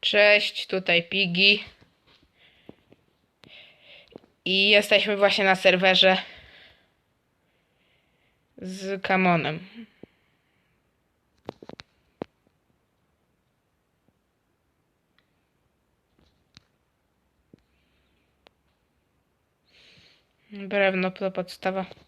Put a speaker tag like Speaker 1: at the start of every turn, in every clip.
Speaker 1: Cześć, tutaj Pigi. I jesteśmy właśnie na serwerze z Kamonem. Drewno to podstawa.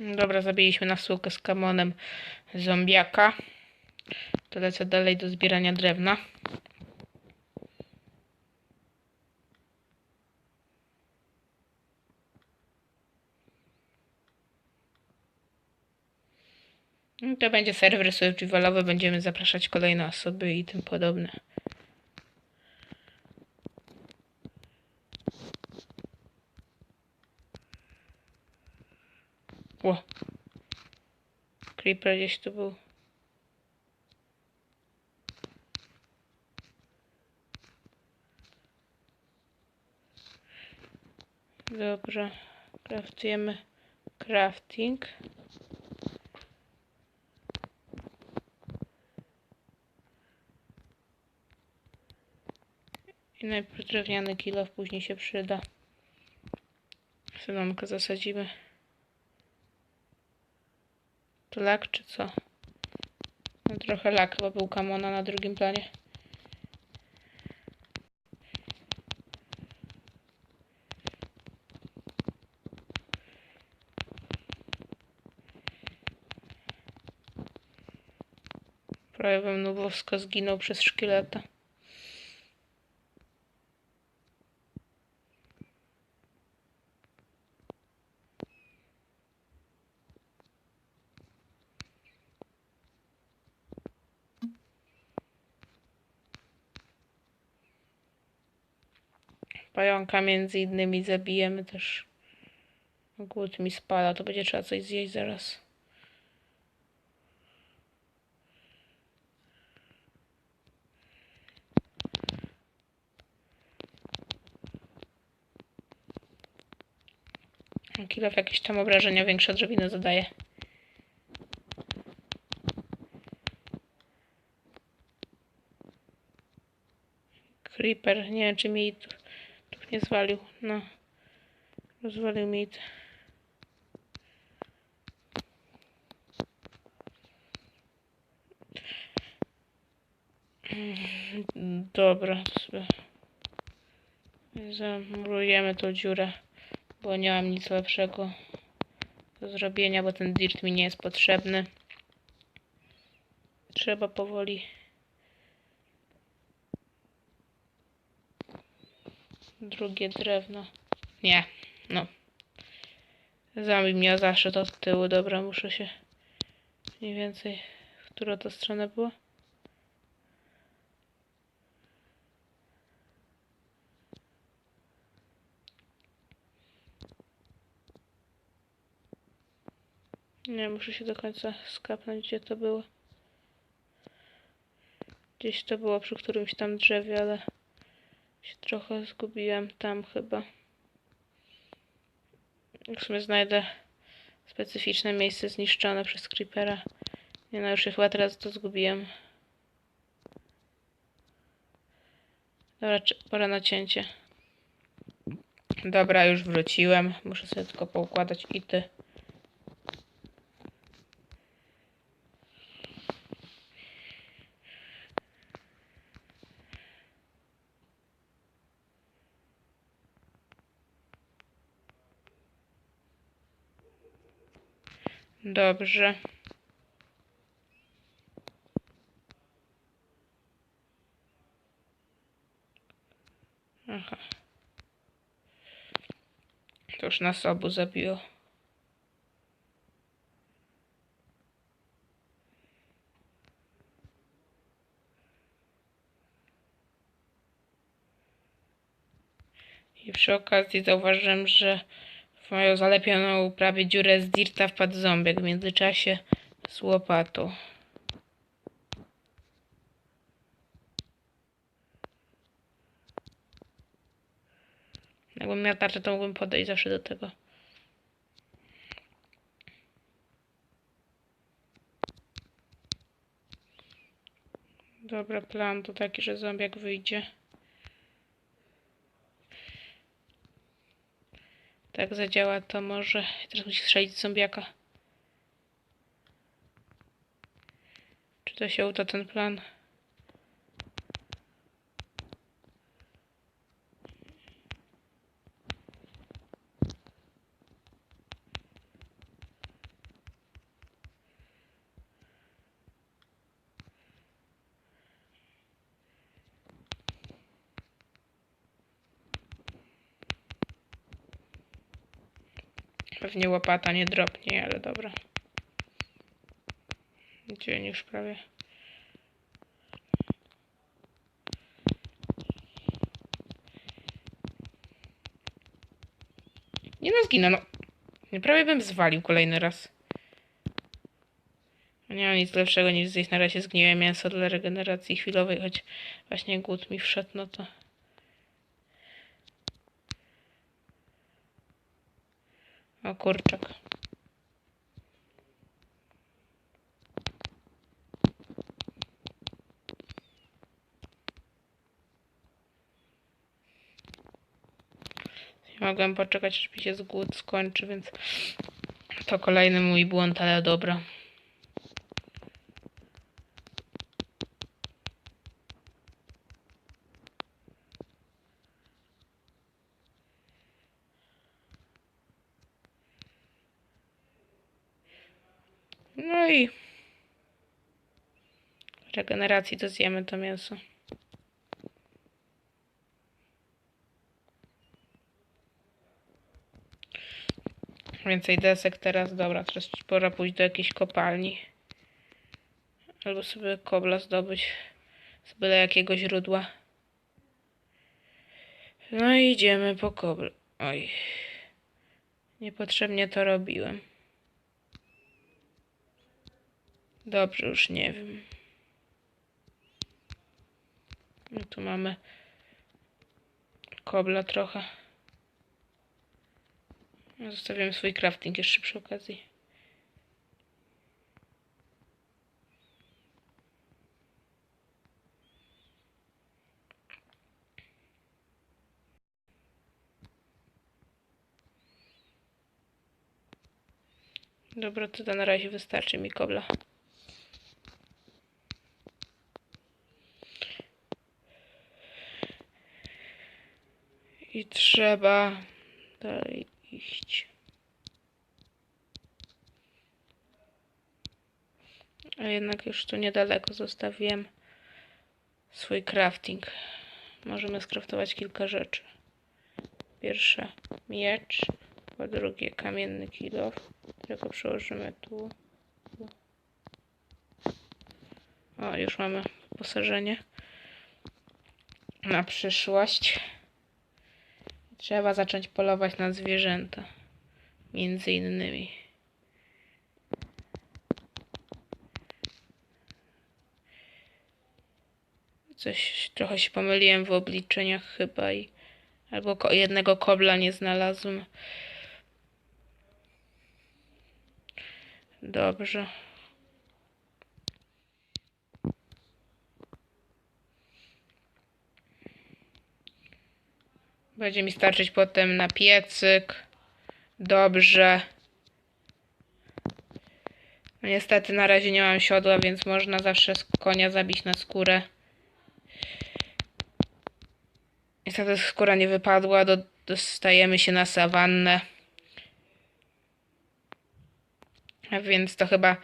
Speaker 1: Dobra, zabiliśmy na sukę z kamonem zombiaka. To lecę dalej do zbierania drewna. I To będzie serwer survivalowy, będziemy zapraszać kolejne osoby i tym podobne. Ło. Creeper gdzieś tu był. Dobrze. Craftujemy crafting. I najpierw drewniany kilo później się przyda. Synonkę zasadzimy. To lak czy co? No trochę lak, bo był kamona na drugim planie. Prawie bym nubowsko zginął przez szkieleta. Pająka między innymi zabijemy też. Głód mi spala, to będzie trzeba coś zjeść zaraz. Kilof jakieś tam obrażenia większe odrobinę zadaje. Creeper, nie wiem czy mi nie zwalił. No, rozwalił mi. t- Mm, Dobra, zamurujemy tą dziurę, bo nie mam nic lepszego do zrobienia, bo ten dirt mi nie jest potrzebny. Trzeba powoli Drugie drewno. Nie, no. Zombie mnie zawsze to od tyłu. Dobra, muszę się mniej więcej... W która to strona była? Nie, muszę się do końca skapnąć, gdzie to było. Gdzieś to było przy którymś tam drzewie, ale się trochę zgubiłem tam chyba. Jak sobie znajdę specyficzne miejsce zniszczone przez creepera. Nie no, już się chyba teraz to zgubiłem. Dobra, pora na cięcie. Dobra, już wróciłem. Muszę sobie tylko poukładać ity. Dobrze. Aha. To już nas obu zabiło. I przy okazji zauważyłem, że w moją zalepioną prawie dziurę z dirta wpadł zombiak w międzyczasie z łopatą. Jakbym miał tarczę, to mógłbym podejść zawsze do tego. Dobra, plan to taki, że zombiak wyjdzie. Tak zadziała, to może. Teraz musi strzelić zombiaka. Czy to się uda ten plan? Pewnie łopata nie dropnie, ale dobra. Dzień już prawie. Nie no, zginę, no. Nie, Prawie bym zwalił kolejny raz. Nie mam nic lepszego niż zjeść na razie zgniłe mięso dla regeneracji chwilowej, choć właśnie głód mi wszedł, no to... O kurczak. Nie mogłem poczekać, aż mi się z głód skończy, więc to kolejny mój błąd, ale dobra. No i regeneracji to zjemy to mięso. Więcej desek teraz. Dobra, teraz pora pójść do jakiejś kopalni. Albo sobie kobla zdobyć z byle jakiego źródła. No i idziemy po kobla. Oj. Niepotrzebnie to robiłem. Dobrze, już nie wiem. No tu mamy kobla trochę. Zostawiam swój crafting jeszcze przy okazji. Dobra, to na razie wystarczy mi kobla. I trzeba dalej iść. A jednak już tu niedaleko zostawiłem swój crafting. Możemy skraftować kilka rzeczy. Pierwsze miecz, po drugie kamienny kilof, którego przełożymy tu. O, już mamy posażenie na przyszłość. Trzeba zacząć polować na zwierzęta. Między innymi. Coś trochę się pomyliłem w obliczeniach chyba i albo ko- jednego kobla nie znalazłem. Dobrze. Będzie mi starczyć potem na piecyk. Dobrze. No niestety na razie nie mam siodła, więc można zawsze konia zabić na skórę. Niestety skóra nie wypadła, do, dostajemy się na sawannę. A więc to chyba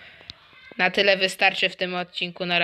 Speaker 1: na tyle wystarczy w tym odcinku. Na razie.